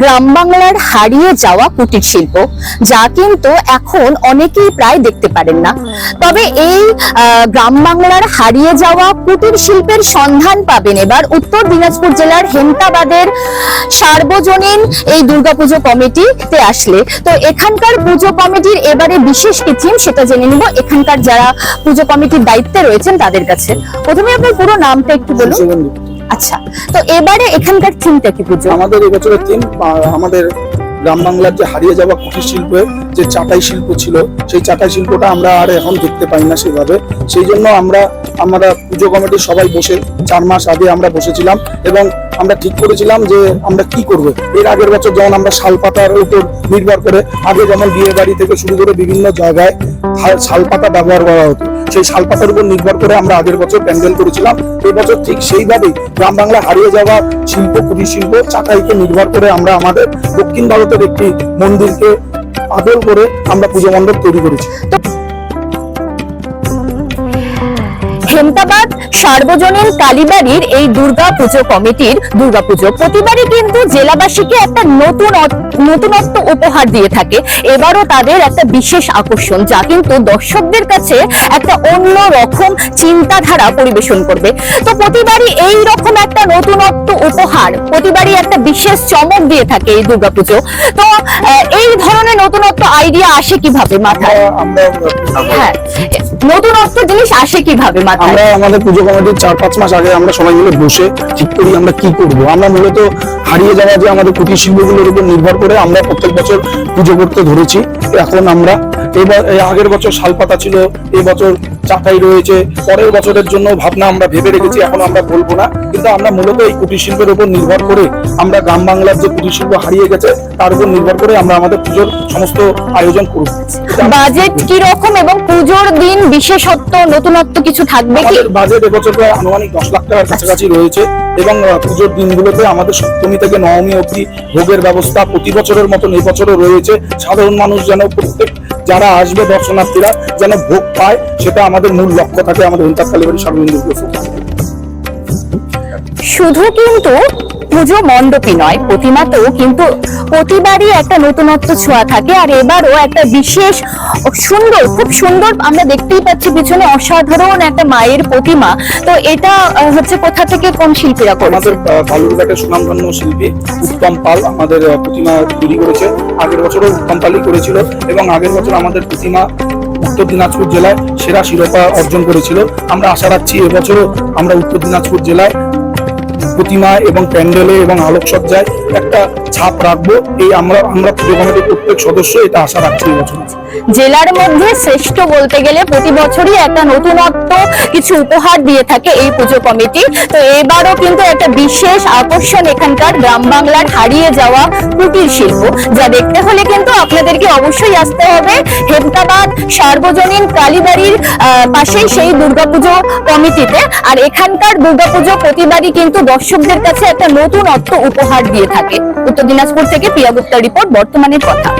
গ্রাম বাংলার হারিয়ে যাওয়া কুটির শিল্প, যা কিন্তু এখন অনেকেই প্রায় দেখতে পারেন না। তবে এই গ্রাম বাংলার হারিয়ে যাওয়া কুটির শিল্পের সন্ধান পাবেন এবার উত্তর দিনাজপুর জেলার হেমতাবাদের সার্বজনীন এই দুর্গাপুজো কমিটিতে আসলে। তো এখানকার পুজো কমিটির এবারে বিশেষ কি থিম সেটা জেনে নিব। এখানকার যারা পুজো কমিটির দায়িত্বে রয়েছেন তাদের কাছে। প্রথমে আপনার পুরো নামটা একটু বলুন। আচ্ছা তো এবারে এখানকার থিমটা কি পুজো আমাদের এবছরের থিম আমাদের গ্রাম বাংলার যে হারিয়ে যাওয়া কুটির শিল্পের যে চাটাই শিল্প ছিল, সেই চাটাই শিল্পটা আমরা আর এখন দেখতে পাই না সেভাবে। সেই জন্য আমরা আমরা পুজো কমিটির সবাই বসে চার মাস আগে আমরা বসেছিলাম এবং আমরা ঠিক করেছিলাম যে আমরা কি করব। এর আগের বছর যেমন আমরা শালপাতার উপর নির্ভর করে আগে যেমন বিয়ে বাড়ি থেকে শুরু করে বিভিন্ন জায়গায় শালপাতা ব্যবহার করা হতো। সেই শালপাতার উপর নির্ভর করে আমরা আগের বছর প্যান্ডেল করেছিলাম। এই বছর ঠিক সেইভাবেই গ্রাম বাংলা হারিয়ে যাওয়া শিল্প, কুটির শিল্প চাটাইকে নির্ভর করে আমরা আমাদের দক্ষিণ ভারতের একটি মন্দিরকে আদল করে আমরা পুজো মণ্ডপ তৈরি করেছি। হেমতাবাদ সার্বজনীন কালীবাড়ির এই দুর্গা পুজো কমিটির দুর্গা পুজো। প্রতিবারই কিন্তু জেলাবাসীকে একটা নতুন নতুনত্ব উপহার দিয়ে থাকে। এবারও তাদের একটা বিশেষ আকর্ষণ যা কিন্তু দর্শকদের কাছে একটা অন্য রকম চিন্তাধারা পরিবেশন করবে। তো প্রতিবারই এই রকম একটা নতুনত্ব উপহার প্রতিবারই একটা বিশেষ চমক দিয়ে থাকে এই দুর্গাপুজো। তো এই ধরনের নতুনত্ব আইডিয়া আসে কীভাবে মাথায়? হ্যাঁ নতুনত্ব জিনিস আসে কীভাবে মাথায়? আমরা আমাদের পুজো কমিটির চার পাঁচ মাস আগে আমরা সবাই মিলে বসে ঠিক করি আমরা কি করব। আমরা মূলত হারিয়ে যাওয়া যে আমাদের কুটির শিল্পগুলোর উপর নির্ভর করে আমরা প্রত্যেক বছর পুজো করতে ধরেছি। এখন আমরা এবার আগের বছর শালপাতা ছিল এই চাটাই রয়েছে। পরের বছরের জন্য ভাবনা আমরা ভেবে রেখেছি এখন আমরা বলব না। কিন্তু আমরা মূলত এই কুটির শিল্পের উপর নির্ভর করে আমরা গ্রাম বাংলার যে কুটির শিল্প হারিয়ে গেছে তার উপর নির্ভর করে আমরা আমাদের পুজোর সমস্ত আয়োজন করব। বাজেট কি রকম এবং পুজোর দিন বিশেষত্ব নতুনত্ব কিছু থাকবে কি? বাজেট এবছর প্রায় আনুমানিক দশ লাখ টাকার কাছাকাছি রয়েছে এবং পুজোর দিনগুলোতে আমাদের সপ্তমী থেকে নবমী অবধি ভোগের ব্যবস্থা প্রতি বছরের মতন এই বছরও রয়েছে। সাধারণ মানুষ যেন প্রত্যেক যারা আসবে দর্শনার্থীরা যেন ভোগ পায়, সেটা আমাদের মূল লক্ষ্য থাকে আমাদের ইন্টার কালীবাড়ি শুধু কিন্তু পুজো মণ্ডপই নয়, প্রতিমাতেও কিন্তু প্রতিবারই একটা নতুনত্ব ছোঁয়া থাকে। আর এবারও একটা বিশেষ সুন্দর, খুব সুন্দর আমরা দেখতেই পাচ্ছি পিছনে অসাধারণ একটা মায়ের প্রতিমা। তো এটা হচ্ছে কোথা থেকে কোন শিল্পীরা আমাদের বালুরঘাটের সুনামধন্য শিল্পী উত্তম পাল আমাদের প্রতিমা তৈরি করেছে। আগের বছরও উত্তম পালই করেছিল এবং আগের বছর আমাদের প্রতিমা উত্তর দিনাজপুর জেলায় সেরা শিরোপা অর্জন করেছিল। আমরা আশা রাখছি এবছরও আমরা উত্তর দিনাজপুর জেলায় প্রতিমা এবং প্যান্ডেলে এবং আলোকসজ্জায় একটা ছাপ রাখব। এই আমরা আমরা পুজো কমিটির প্রত্যেক সদস্য এটা আশা রাখছি এবছর জেলার মধ্যে শ্রেষ্ঠ বলতে গেলে প্রতি বছরই একটা নতুনত্ব কিছু উপহার দিয়ে থাকে এই পুজো কমিটি। তো এবারও কিন্তু একটা বিশেষ আকর্ষণ এখানকার গ্রাম বাংলার হারিয়ে যাওয়া কুটির শিল্প, যা দেখতে হলে কিন্তু আপনাদেরকে অবশ্যই আসতে হবে। হেমতাবাদ সার্বজনীন কালীবাড়ির পাশেই সেই দুর্গাপুজো কমিটিতে। আর এখানকার দুর্গাপুজো প্রতিবারই কিন্তু দর্শকদের কাছে একটা নতুন অর্থ উপহার দিয়ে থাকে। উত্তর দিনাজপুর থেকে প্রিয়া গুপ্তা রিপোর্ট, বর্তমানের কথা।